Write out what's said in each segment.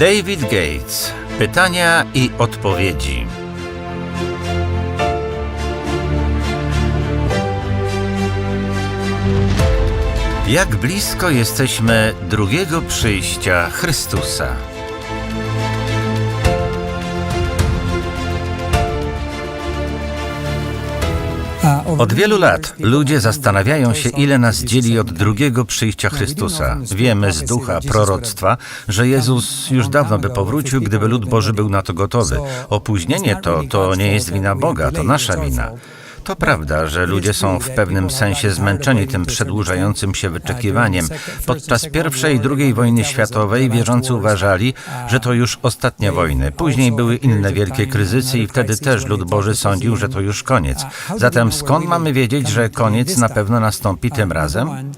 David Gates. Pytania i odpowiedzi. Jak blisko jesteśmy drugiego przyjścia Chrystusa? Od wielu lat ludzie zastanawiają się, ile nas dzieli od drugiego przyjścia Chrystusa. Wiemy z ducha proroctwa, że Jezus już dawno by powrócił, gdyby lud Boży był na to gotowy. Opóźnienie to, to nie jest wina Boga, to nasza wina. To prawda, że ludzie są w pewnym sensie zmęczeni tym przedłużającym się wyczekiwaniem. Podczas I i II wojny światowej wierzący uważali, że to już ostatnie wojny. Później były inne wielkie kryzysy i wtedy też lud Boży sądził, że to już koniec. Zatem skąd mamy wiedzieć, że koniec na pewno nastąpi tym razem?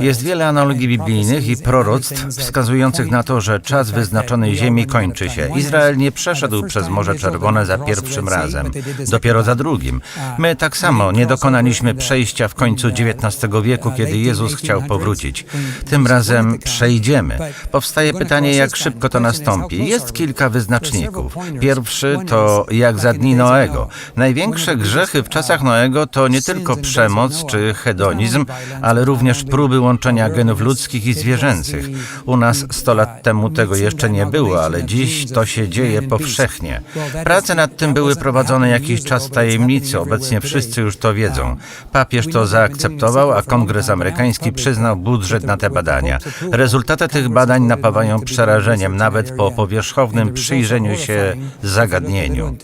Jest wiele analogii biblijnych i proroctw wskazujących na to, że czas wyznaczonej ziemi kończy się. Izrael nie przeszedł przez Morze Czerwone za pierwszym razem, dopiero za drugim. My tak samo nie dokonaliśmy przejścia w końcu XIX wieku, kiedy Jezus chciał powrócić. Tym razem przejdziemy. Powstaje pytanie, jak szybko to nastąpi. Jest kilka wyznaczników. Pierwszy to jak za dni Noego. Największe grzechy w czasach Noego to nie tylko przemoc czy hedonizm, ale również próby łączenia genów ludzkich i zwierzęcych. U nas 100 lat temu tego jeszcze nie było, ale dziś to się dzieje powszechnie. Prace nad tym były prowadzone jakiś czas w tajemnicy, obecnie wszyscy już to wiedzą. Papież to zaakceptował, a Kongres amerykański przyznał budżet na te badania. Rezultaty tych badań napawają przerażeniem, nawet po powierzchownym przyjrzeniu się zagadnieniu.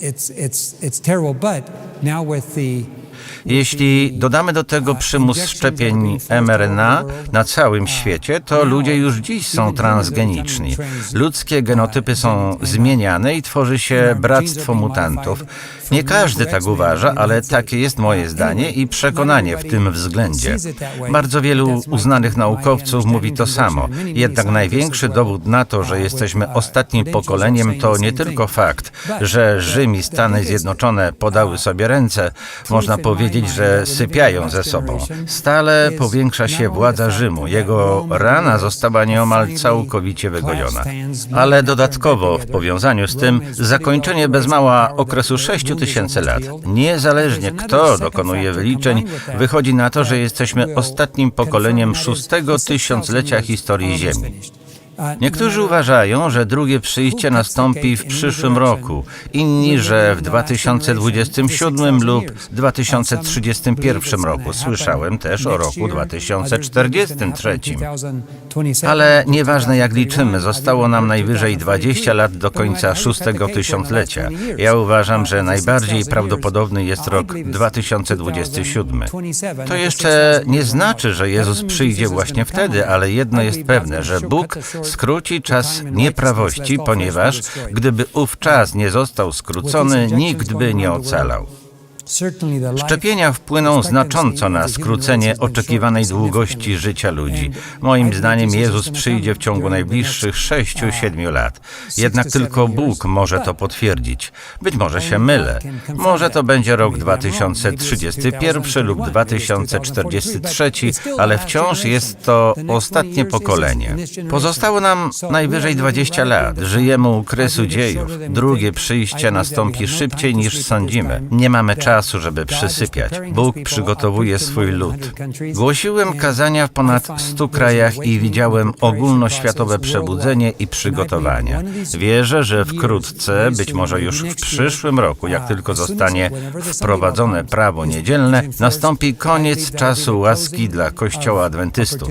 It's, it's, it's terrible, but now with the Jeśli dodamy do tego przymus szczepień mRNA na całym świecie, to ludzie już dziś są transgeniczni. Ludzkie genotypy są zmieniane i tworzy się bractwo mutantów. Nie każdy tak uważa, ale takie jest moje zdanie i przekonanie w tym względzie. Bardzo wielu uznanych naukowców mówi to samo. Jednak największy dowód na to, że jesteśmy ostatnim pokoleniem, to nie tylko fakt, że Rzym i Stany Zjednoczone podały sobie ręce, można powiedzieć, że sypiają ze sobą. Stale powiększa się władza Rzymu. Jego rana została nieomal całkowicie wygojona. Ale dodatkowo w powiązaniu z tym zakończenie bez mała okresu 6 tysięcy lat. Niezależnie kto dokonuje wyliczeń, wychodzi na to, że jesteśmy ostatnim pokoleniem szóstego tysiąclecia historii Ziemi. Niektórzy uważają, że drugie przyjście nastąpi w przyszłym roku, inni, że w 2027 lub 2031 roku. Słyszałem też o roku 2043. Ale nieważne jak liczymy, zostało nam najwyżej 20 lat do końca szóstego tysiąclecia. Ja uważam, że najbardziej prawdopodobny jest rok 2027. To jeszcze nie znaczy, że Jezus przyjdzie właśnie wtedy, ale jedno jest pewne, że Bóg skróci czas nieprawości, ponieważ gdyby ów czas nie został skrócony, nikt by nie ocalał. Szczepienia wpłyną znacząco na skrócenie oczekiwanej długości życia ludzi. Moim zdaniem Jezus przyjdzie w ciągu najbliższych 6-7 lat. Jednak tylko Bóg może to potwierdzić. Być może się mylę. Może to będzie rok 2031 lub 2043, ale wciąż jest to ostatnie pokolenie. Pozostało nam najwyżej 20 lat. Żyjemy u kresu dziejów. Drugie przyjście nastąpi szybciej niż sądzimy. Nie mamy czasu czasu, żeby przysypiać. Bóg przygotowuje swój lud. Głosiłem kazania w ponad 100 krajach i widziałem ogólnoświatowe przebudzenie i przygotowania. Wierzę, że wkrótce, być może już w przyszłym roku, jak tylko zostanie wprowadzone prawo niedzielne, nastąpi koniec czasu łaski dla Kościoła Adwentystów.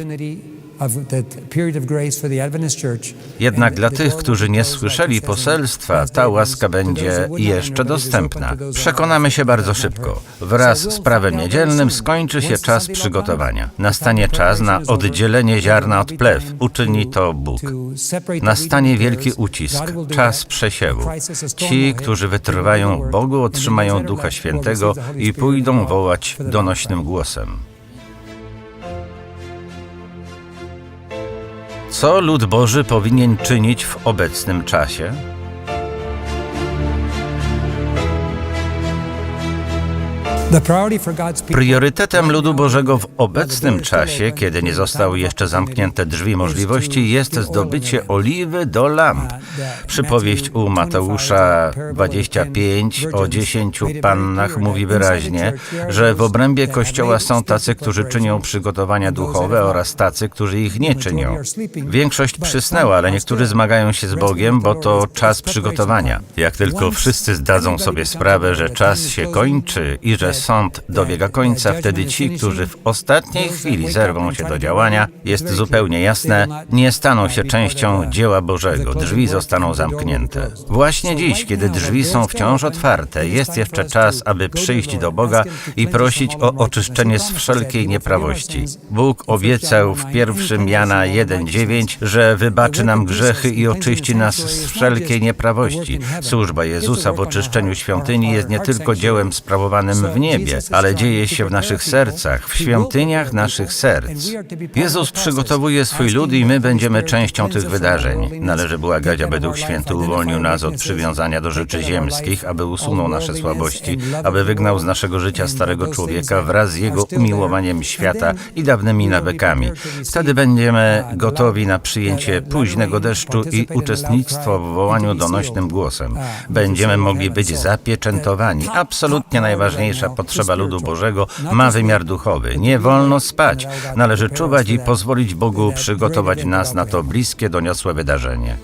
Jednak dla tych, którzy nie słyszeli poselstwa, ta łaska będzie jeszcze dostępna. Przekonamy się bardzo szybko. Wraz z prawem niedzielnym skończy się czas przygotowania. Nastanie czas na oddzielenie ziarna od plew. Uczyni to Bóg. Nastanie wielki ucisk, czas przesiewu. Ci, którzy wytrwają Bogu, otrzymają Ducha Świętego i pójdą wołać donośnym głosem. Co lud Boży powinien czynić w obecnym czasie? Priorytetem ludu Bożego w obecnym czasie, kiedy nie zostały jeszcze zamknięte drzwi możliwości, jest zdobycie oliwy do lamp. Przypowieść u Mateusza 25 o dziesięciu pannach mówi wyraźnie, że w obrębie Kościoła są tacy, którzy czynią przygotowania duchowe oraz tacy, którzy ich nie czynią. Większość przysnęła, ale niektórzy zmagają się z Bogiem, bo to czas przygotowania. Jak tylko wszyscy zdadzą sobie sprawę, że czas się kończy i że sąd dobiega końca, wtedy ci, którzy w ostatniej chwili zerwą się do działania, jest zupełnie jasne, nie staną się częścią dzieła Bożego. Drzwi zostaną zamknięte. Właśnie dziś, kiedy drzwi są wciąż otwarte, jest jeszcze czas, aby przyjść do Boga i prosić o oczyszczenie z wszelkiej nieprawości. Bóg obiecał w pierwszym Jana 1,9, że wybaczy nam grzechy i oczyści nas z wszelkiej nieprawości. Służba Jezusa w oczyszczeniu świątyni jest nie tylko dziełem sprawowanym w niebie, ale dzieje się w naszych sercach, w świątyniach naszych serc. Jezus przygotowuje swój lud i my będziemy częścią tych wydarzeń. Należy błagać, aby Duch Święty uwolnił nas od przywiązania do rzeczy ziemskich, aby usunął nasze słabości, aby wygnał z naszego życia starego człowieka wraz z jego umiłowaniem świata i dawnymi nawykami. Wtedy będziemy gotowi na przyjęcie późnego deszczu i uczestnictwo w wołaniu donośnym głosem. Będziemy mogli być zapieczętowani. Absolutnie najważniejsza potrzeba ludu Bożego ma wymiar duchowy. Nie wolno spać. Należy czuwać i pozwolić Bogu przygotować nas na to bliskie, doniosłe wydarzenie.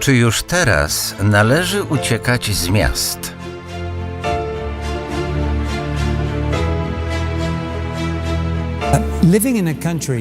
Czy już teraz należy uciekać z miast?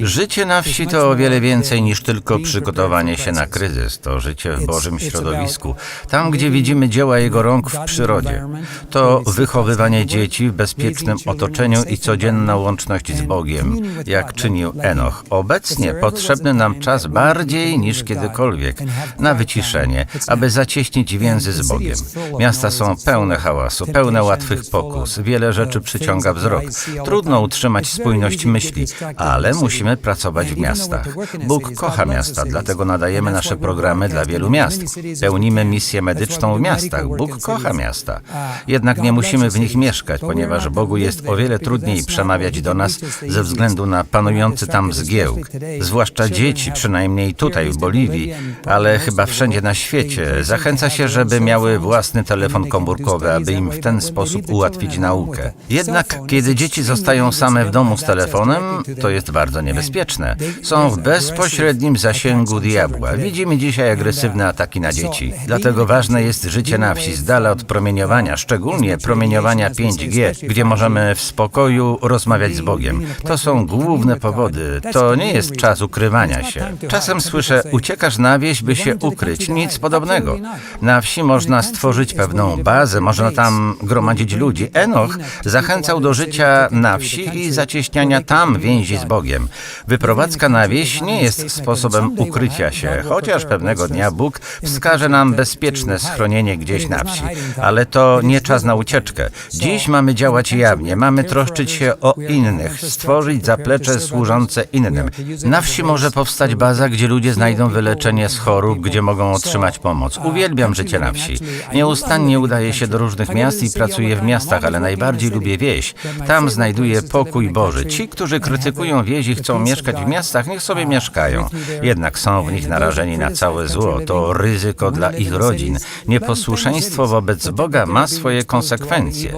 Życie na wsi to o wiele więcej niż tylko przygotowanie się na kryzys. To życie w Bożym środowisku, tam gdzie widzimy dzieła Jego rąk w przyrodzie. To wychowywanie dzieci w bezpiecznym otoczeniu i codzienna łączność z Bogiem, jak czynił Enoch. Obecnie potrzebny nam czas bardziej niż kiedykolwiek na wyciszenie, aby zacieśnić więzy z Bogiem. Miasta są pełne hałasu, pełne łatwych pokus. Wiele rzeczy przyciąga wzrok. Trudno utrzymać spójność myśli, ale musimy pracować w miastach. Bóg kocha miasta, dlatego nadajemy nasze programy dla wielu miast. Pełnimy misję medyczną w miastach. Bóg kocha miasta. Jednak nie musimy w nich mieszkać, ponieważ Bogu jest o wiele trudniej przemawiać do nas ze względu na panujący tam zgiełk. Zwłaszcza dzieci, przynajmniej tutaj w Boliwii, ale chyba wszędzie na świecie. Zachęca się, żeby miały własny telefon komórkowy, aby im w ten sposób ułatwić naukę. Jednak kiedy dzieci zostają same w domu z telefonem, to jest bardzo niebezpieczne. Są w bezpośrednim zasięgu diabła. Widzimy dzisiaj agresywne ataki na dzieci. Dlatego ważne jest życie na wsi, z dala od promieniowania, szczególnie promieniowania 5G, gdzie możemy w spokoju rozmawiać z Bogiem. To są główne powody. To nie jest czas ukrywania się. Czasem słyszę, uciekasz na wieś, by się ukryć. Nic podobnego. Na wsi można stworzyć pewną bazę, można tam gromadzić ludzi. Enoch zachęcał do życia na wsi i zacieśniania tam więzi z Bogiem. Wyprowadzka na wieś nie jest sposobem ukrycia się, chociaż pewnego dnia Bóg wskaże nam bezpieczne schronienie gdzieś na wsi. Ale to nie czas na ucieczkę. Dziś mamy działać jawnie, mamy troszczyć się o innych, stworzyć zaplecze służące innym. Na wsi może powstać baza, gdzie ludzie znajdą wyleczenie z chorób, gdzie mogą otrzymać pomoc. Uwielbiam życie na wsi. Nieustannie udaję się do różnych miast i pracuję w miastach, ale najbardziej lubię wieś. Tam znajduję pokój Boży. Ci, którzy krytykują wieś i chcą mieszkać w miastach, niech sobie mieszkają. Jednak są w nich narażeni na całe zło. To ryzyko dla ich rodzin. Nieposłuszeństwo wobec Boga ma swoje konsekwencje.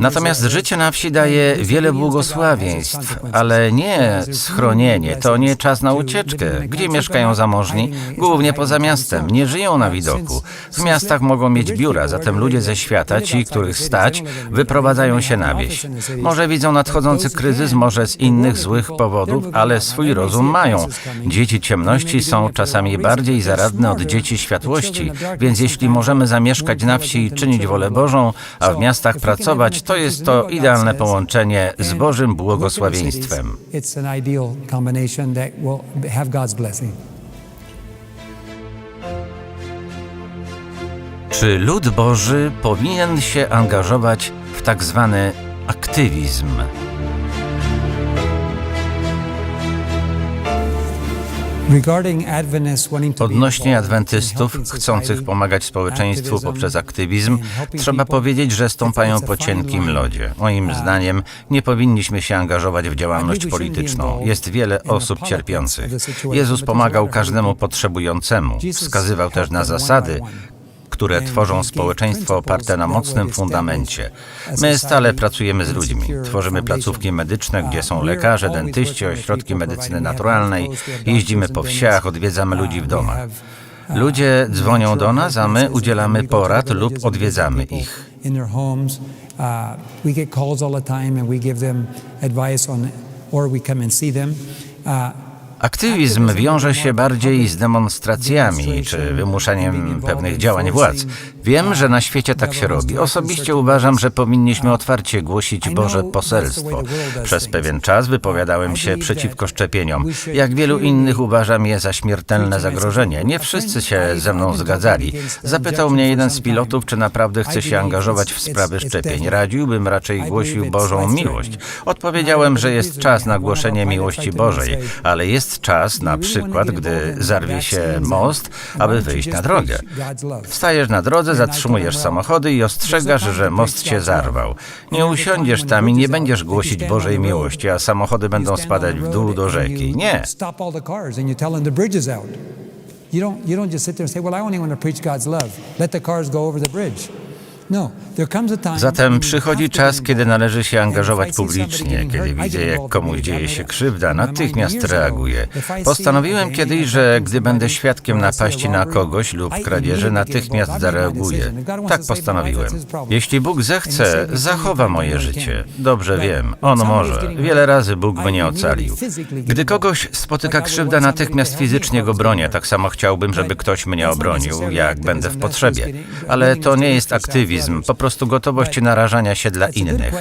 Natomiast życie na wsi daje wiele błogosławieństw, ale nie schronienie. To nie czas na ucieczkę. Gdzie mieszkają zamożni? Głównie poza miastem. Nie żyją na widoku. W miastach mogą mieć biura, zatem ludzie ze świata, ci, których stać, wyprowadzają się na wieś. Może widzą nadchodzący kryzys, może z innych złych powodów, ale swój rozum mają. Dzieci ciemności są czasami bardziej zaradne od dzieci światłości, więc jeśli możemy zamieszkać na wsi i czynić wolę Bożą, a w miastach pracować, to jest to idealne połączenie z Bożym błogosławieństwem. Czy lud Boży powinien się angażować w tak zwany aktywizm? Odnośnie adwentystów chcących pomagać społeczeństwu poprzez aktywizm, trzeba powiedzieć, że stąpają po cienkim lodzie. Moim Uh, zdaniem nie powinniśmy się angażować w działalność polityczną. Jest wiele osób cierpiących. Jezus pomagał każdemu potrzebującemu. Wskazywał też na zasady. Które tworzą społeczeństwo oparte na mocnym fundamencie. My stale pracujemy z ludźmi. Tworzymy placówki medyczne, gdzie Uh, są we're lekarze, dentyści, ośrodki medycyny naturalnej. Jeździmy po wsiach, odwiedzamy ludzi w Uh, domach. uh, Ludzie dzwonią do nas, a my udzielamy porad lub odwiedzamy ich. Uh, Aktywizm wiąże się bardziej z demonstracjami czy wymuszaniem pewnych działań władz. Wiem, że na świecie tak się robi. Osobiście uważam, że powinniśmy otwarcie głosić Boże poselstwo. Przez pewien czas wypowiadałem się przeciwko szczepieniom. Jak wielu innych uważam je za śmiertelne zagrożenie. Nie wszyscy się ze mną zgadzali. Zapytał mnie jeden z pilotów, czy naprawdę chce się angażować w sprawy szczepień. Radziłbym raczej głosił Bożą miłość. Odpowiedziałem, że jest czas na głoszenie miłości Bożej, ale jest czas na przykład, gdy zarwie się most, aby wyjść na drogę. Wstajesz na drodze, zatrzymujesz samochody i ostrzegasz, że most się zarwał. Nie usiądziesz tam i nie będziesz głosić Bożej miłości, a samochody będą spadać w dół do rzeki. Nie. You don't, you don't just sit there and say, well, I only want to preach God's love. Let the cars go over the bridge. No, Zatem przychodzi czas, kiedy należy się angażować publicznie. Kiedy widzę, jak komuś dzieje się krzywda, natychmiast reaguję. Postanowiłem kiedyś, że gdy będę świadkiem napaści na kogoś lub kradzieży, natychmiast zareaguję. Tak postanowiłem. Jeśli Bóg zechce, zachowa moje życie. Dobrze wiem, On może. Wiele razy Bóg mnie ocalił. Gdy kogoś spotyka krzywda, natychmiast fizycznie go bronię. Tak samo chciałbym, żeby ktoś mnie obronił, jak będę w potrzebie. Ale to nie jest for aktywizm, po prostu gotowość narażania się dla innych.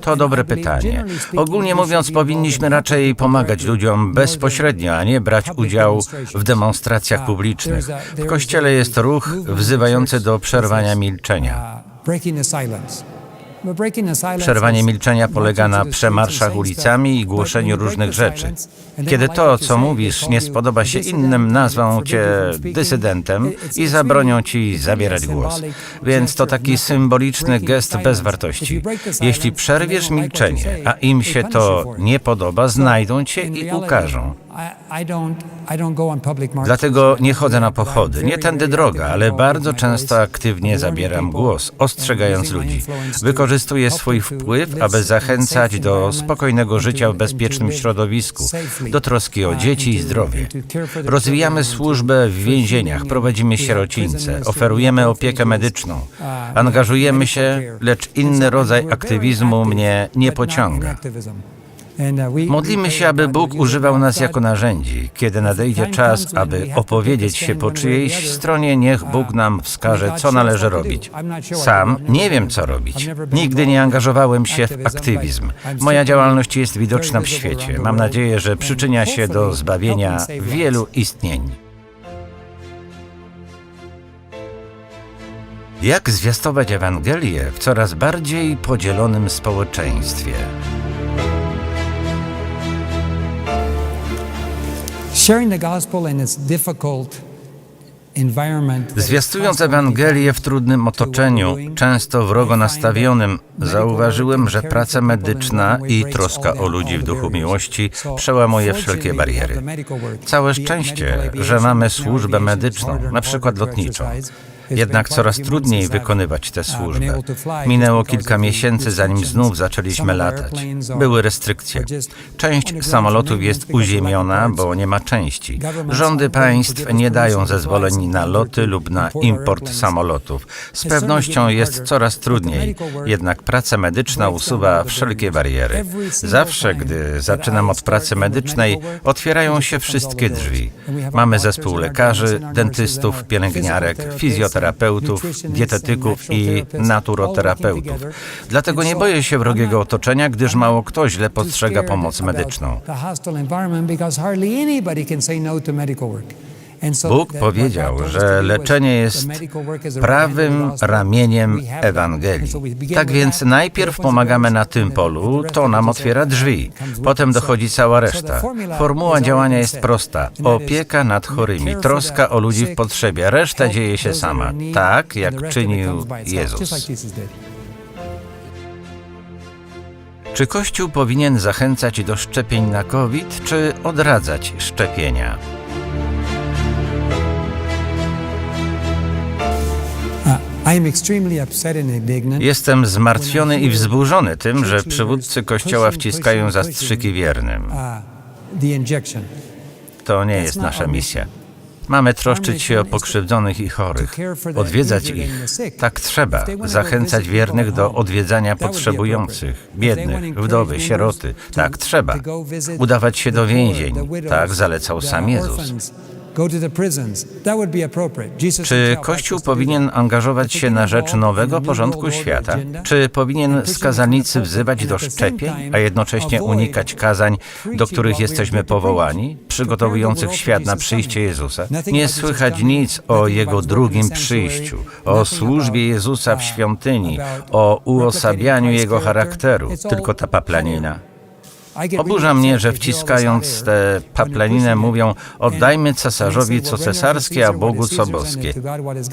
To dobre pytanie. Ogólnie mówiąc, powinniśmy in raczej pomagać ludziom bezpośrednio, a nie brać udziału w demonstracjach Uh, publicznych. W kościele jest ruch wzywający do przerwania milczenia. Przerwanie milczenia polega na przemarszach ulicami i głoszeniu różnych rzeczy. Kiedy to, co mówisz, nie spodoba się innym, nazwą cię dysydentem i zabronią ci zabierać głos. Więc to taki symboliczny gest the silence, Jeśli przerwiesz milczenie, a im się to nie podoba, znajdą cię i ukażą. Dlatego nie chodzę na pochody, nie tędy droga, ale bardzo często aktywnie zabieram głos, ostrzegając ludzi. Wykorzystuję swój wpływ, aby zachęcać do spokojnego życia w bezpiecznym środowisku, do troski o dzieci i zdrowie. Rozwijamy służbę w więzieniach, prowadzimy sierocińce, oferujemy opiekę medyczną. Angażujemy się, lecz inny rodzaj aktywizmu mnie nie pociąga. Modlimy się, aby Bóg używał nas jako narzędzi. Kiedy nadejdzie czas, aby opowiedzieć się po czyjejś stronie, niech Bóg nam wskaże, co należy robić. Sam nie wiem, co robić. Nigdy nie angażowałem się w aktywizm. Moja działalność jest widoczna w świecie. Mam nadzieję, że przyczynia się do zbawienia wielu istnień. Jak zwiastować Ewangelię w coraz bardziej podzielonym społeczeństwie? Zwiastując Ewangelię w trudnym otoczeniu, często wrogo nastawionym, zauważyłem, że praca medyczna i troska o ludzi w duchu miłości przełamuje wszelkie bariery. Całe szczęście, że mamy służbę medyczną, na przykład lotniczą. Jednak coraz trudniej wykonywać tę służbę. Minęło kilka miesięcy, zanim znów zaczęliśmy latać. Były restrykcje. Część samolotów jest uziemiona, bo nie ma części. Rządy państw nie dają zezwoleń na loty lub na import samolotów. Z pewnością jest coraz trudniej, jednak praca medyczna usuwa wszelkie bariery. Zawsze, gdy zaczynam od pracy medycznej, otwierają się wszystkie drzwi. Mamy zespół lekarzy, dentystów, pielęgniarek, fizjoterapeutów, dietetyków i naturoterapeutów. Dlatego nie boję się wrogiego otoczenia, gdyż mało kto źle postrzega pomoc medyczną. Bóg powiedział, że leczenie jest prawym ramieniem Ewangelii. Tak więc najpierw pomagamy na tym polu, to nam otwiera drzwi. Potem dochodzi cała reszta. Formuła działania jest prosta. Opieka nad chorymi, troska o ludzi w potrzebie. Reszta dzieje się sama, tak jak czynił Jezus. Czy Kościół powinien zachęcać do szczepień na COVID, czy odradzać szczepienia? Jestem zmartwiony i wzburzony tym, że przywódcy Kościoła wciskają zastrzyki wiernym. To nie jest nasza misja. Mamy troszczyć się o pokrzywdzonych i chorych, odwiedzać ich. Tak trzeba, zachęcać wiernych do odwiedzania potrzebujących, biednych, wdowy, sieroty. Tak trzeba. Udawać się do więzień. Tak zalecał sam Jezus. Czy Kościół powinien angażować się na rzecz nowego porządku świata? Czy powinien skazanicy wzywać do szczepień, a jednocześnie unikać kazań, do których jesteśmy powołani, przygotowujących świat na przyjście Jezusa? Nie słychać nic o Jego drugim przyjściu, o służbie Jezusa w świątyni, o uosabianiu Jego charakteru, tylko ta paplanina. Oburza mnie, że wciskając tę paplaninę mówią oddajmy cesarzowi co cesarskie, a Bogu co boskie.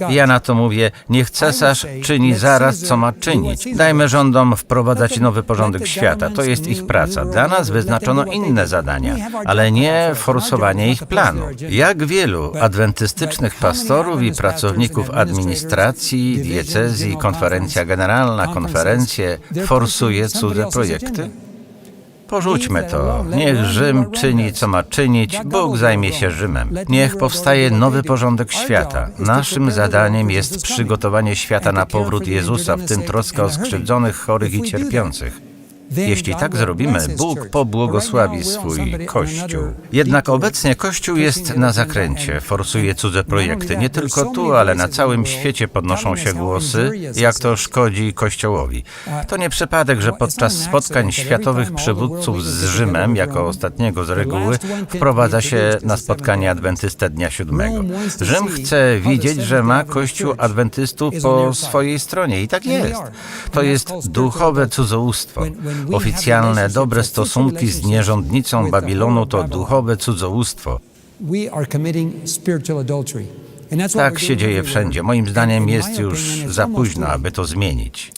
Ja na to mówię, niech cesarz czyni zaraz, co ma czynić. Dajmy rządom wprowadzać nowy porządek świata. To jest ich praca. Dla nas wyznaczono inne zadania, ale nie forsowanie ich planu. Jak wielu adwentystycznych pastorów i pracowników administracji, diecezji, konferencja generalna, konferencje forsuje cudze projekty? Porzućmy to. Niech Rzym czyni, co ma czynić, Bóg zajmie się Rzymem. Niech powstaje nowy porządek świata. Naszym zadaniem jest przygotowanie świata na powrót Jezusa, w tym troska o skrzywdzonych, chorych i cierpiących. Jeśli tak zrobimy, Bóg pobłogosławi swój Kościół. Jednak obecnie Kościół jest na zakręcie, forsuje cudze projekty. Nie tylko tu, ale na całym świecie podnoszą się głosy, jak to szkodzi Kościołowi. To nie przypadek, że podczas spotkań światowych przywódców z Rzymem, jako ostatniego z reguły, wprowadza się na spotkanie adwentystę Dnia Siódmego. Rzym chce widzieć, że ma Kościół adwentystów po swojej stronie i tak jest. To jest duchowe cudzołóstwo. Oficjalne, dobre stosunki z nierządnicą Babilonu to duchowe cudzołóstwo. Tak się dzieje wszędzie. Moim zdaniem jest już za późno, aby to zmienić.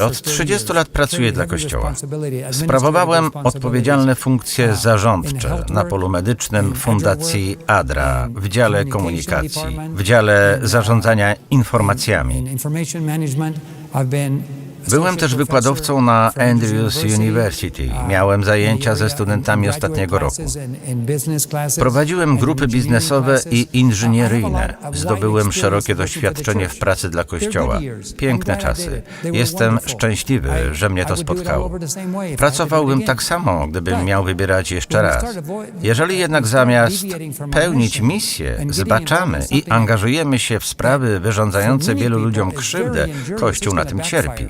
Od 30 lat pracuję dla Kościoła. Sprawowałem odpowiedzialne funkcje zarządcze na polu medycznym Fundacji ADRA w dziale komunikacji, w dziale zarządzania informacjami. Byłem też wykładowcą na Andrews University. Miałem zajęcia ze studentami ostatniego roku. Prowadziłem grupy biznesowe i inżynieryjne. Zdobyłem szerokie doświadczenie w pracy dla Kościoła. Piękne czasy. Jestem szczęśliwy, że mnie to spotkało. Pracowałbym tak samo, gdybym miał wybierać jeszcze raz. Jeżeli jednak zamiast pełnić misję, zbaczamy i angażujemy się w sprawy wyrządzające wielu ludziom krzywdę, Kościół na tym cierpi.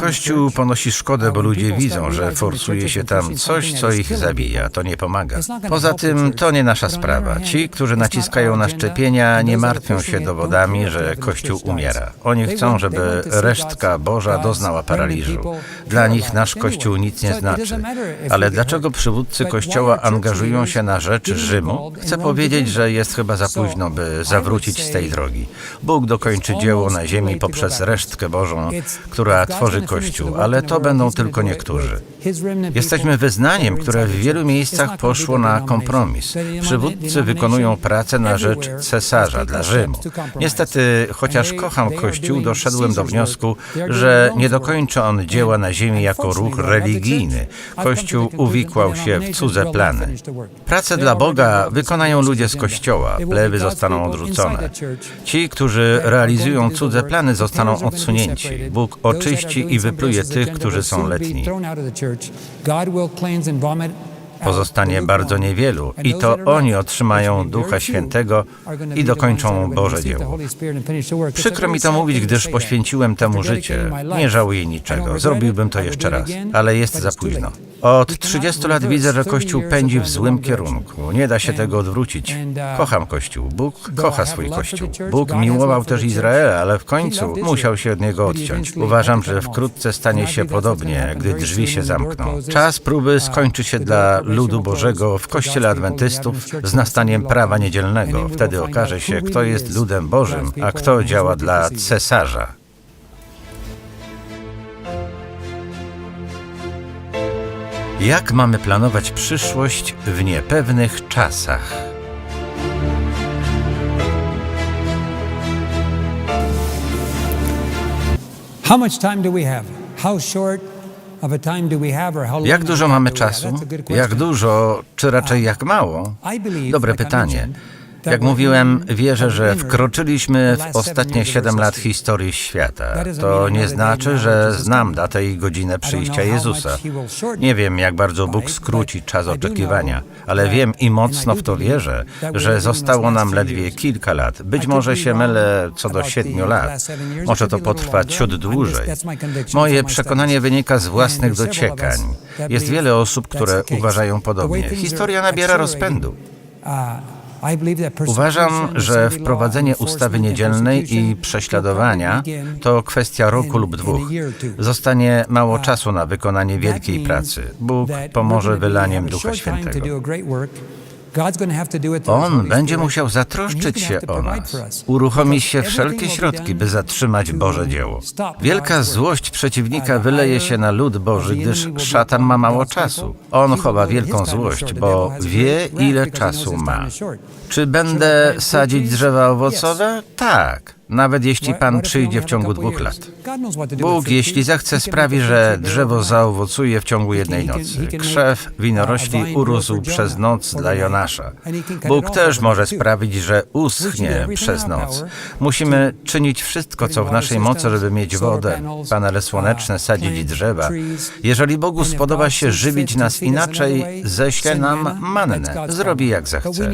Kościół ponosi szkodę, bo ludzie widzą, że forsuje się tam coś, co ich zabija. To nie pomaga. Poza tym to nie nasza sprawa. Ci, którzy naciskają na szczepienia, nie martwią się dowodami, że Kościół umiera. Oni chcą, żeby resztka Boża doznała paraliżu. Dla nich nasz Kościół nic nie znaczy. Ale dlaczego przywódcy Kościoła angażują się na rzecz Rzymu? Chcę powiedzieć, że jest chyba za późno, by zawrócić z tej drogi. Bóg dokończy dzieło na ziemi poprzez resztkę Bożą, która tworzy Kościół, ale to będą tylko niektórzy. Jesteśmy wyznaniem, które w wielu miejscach poszło na kompromis. Przywódcy wykonują pracę na rzecz cesarza dla Rzymu. Niestety, chociaż kocham Kościół, doszedłem do wniosku, że nie dokończy on dzieła na ziemi jako ruch religijny. Kościół uwikłał się w cudze plany. Pracę dla Boga wykonają ludzie z Kościoła, plewy zostaną odrzucone. Ci, którzy realizują cudze plany, zostaną odsunięci. Bóg oczyści i wypluje tych, którzy są letni. Pozostanie bardzo niewielu i to oni otrzymają Ducha Świętego i dokończą Boże dzieło. Przykro mi to mówić, gdyż poświęciłem temu życie. Nie żałuję niczego. Zrobiłbym to jeszcze raz, ale jest za późno. Od 30 lat widzę, że Kościół pędzi w złym kierunku. Nie da się tego odwrócić. Kocham Kościół. Bóg kocha swój Kościół. Bóg miłował też Izraela, ale w końcu musiał się od niego odciąć. Uważam, że wkrótce stanie się podobnie, gdy drzwi się zamkną. Czas próby skończy się dla ludu Bożego w Kościele Adwentystów z nastaniem prawa niedzielnego. Wtedy okaże się, kto jest ludem Bożym, a kto działa dla cesarza. Jak mamy planować przyszłość w niepewnych czasach? How much time do we have? How short Jak dużo mamy czasu? Jak dużo, czy raczej jak mało? Dobre pytanie. That Jak mówiłem, wierzę, że wkroczyliśmy w ostatnie seven years of 7 our lat historii świata. To nie znaczy, że znam datę i godzinę przyjścia Jezusa. Nie wiem, jak bardzo Bóg skróci czas oczekiwania, ale wiem i mocno w to wierzę, że zostało nam ledwie kilka lat. Być może się mylę co do about the siedmiu lat. Może to potrwać ciut dłużej. Moje przekonanie wynika z własnych dociekań. Jest wiele osób, które uważają podobnie. Historia nabiera rozpędu. Uh, Uważam, że wprowadzenie ustawy niedzielnej i prześladowania to kwestia roku lub dwóch. Zostanie mało czasu na wykonanie wielkiej pracy. Bóg pomoże wylaniem Ducha Świętego. On będzie musiał zatroszczyć się o nas. for us. Uruchomi Because się wszelkie środki, by zatrzymać Boże dzieło. Wielka złość przeciwnika wyleje się na lud Boży, gdyż szatan ma mało czasu. On chowa wielką złość, bo wie, ile czasu ma. Czy będę sadzić drzewa owocowe? Tak, nawet jeśli Pan przyjdzie w ciągu dwóch lat. Bóg, jeśli zechce, sprawi, że drzewo zaowocuje w ciągu jednej nocy. Krzew winorośli urósł przez noc dla Jonasza. Bóg też może sprawić, że uschnie przez noc. Musimy czynić wszystko, co w naszej mocy, żeby mieć wodę, panele słoneczne, sadzić drzewa. Jeżeli Bogu spodoba się żywić nas inaczej, ześle nam mannę. Zrobi jak zechce.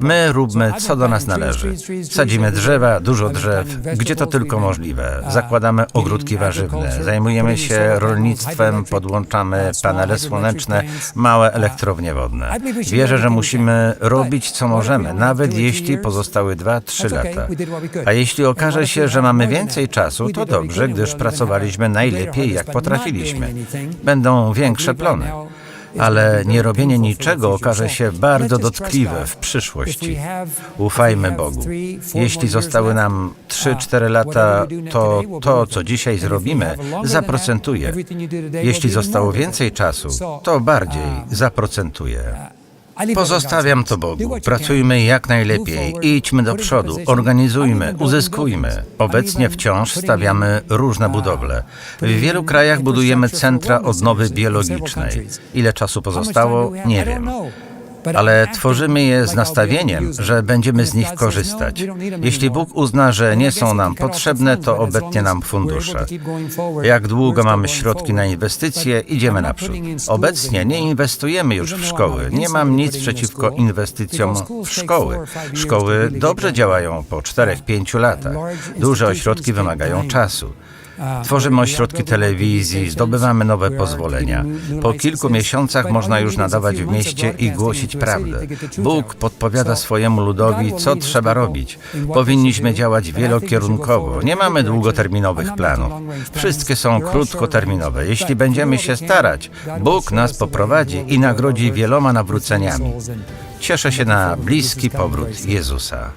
My róbmy, co do nas należy. Sadzimy drzewa, dużo drzew, gdzie to tylko możliwe. Zakładamy ogródki warzywne, zajmujemy się rolnictwem, podłączamy panele słoneczne, małe elektrownie wodne. Wierzę, że musimy robić co możemy, nawet jeśli pozostały 2-3 lata. A jeśli okaże się, że mamy więcej czasu, to dobrze, gdyż pracowaliśmy najlepiej, jak potrafiliśmy. Będą większe plony. Ale nie robienie niczego okaże się bardzo dotkliwe w przyszłości. Ufajmy Bogu. Jeśli zostały nam 3-4 lata, to to, co dzisiaj zrobimy, zaprocentuje. Jeśli zostało więcej czasu, to bardziej zaprocentuje. Pozostawiam to Bogu. Pracujmy jak najlepiej. Idźmy do przodu. Organizujmy, uzyskujmy. Obecnie wciąż stawiamy różne budowle. W wielu krajach budujemy centra odnowy biologicznej. Ile czasu pozostało? Nie wiem. Ale tworzymy je z nastawieniem, że będziemy z nich korzystać. Jeśli Bóg uzna, że nie są nam potrzebne, to obetnie nam fundusze. Jak długo mamy środki na inwestycje, idziemy naprzód. Obecnie nie inwestujemy już w szkoły. Nie mam nic przeciwko inwestycjom w szkoły. Szkoły dobrze działają po 4-5 latach. Duże ośrodki wymagają czasu. Tworzymy ośrodki telewizji, zdobywamy nowe pozwolenia. Po kilku miesiącach można już nadawać w mieście i głosić prawdę. Bóg podpowiada swojemu ludowi, co trzeba robić. Powinniśmy działać wielokierunkowo. Nie mamy długoterminowych planów. Wszystkie są krótkoterminowe. Jeśli będziemy się starać, Bóg nas poprowadzi i nagrodzi wieloma nawróceniami. Cieszę się na bliski powrót Jezusa.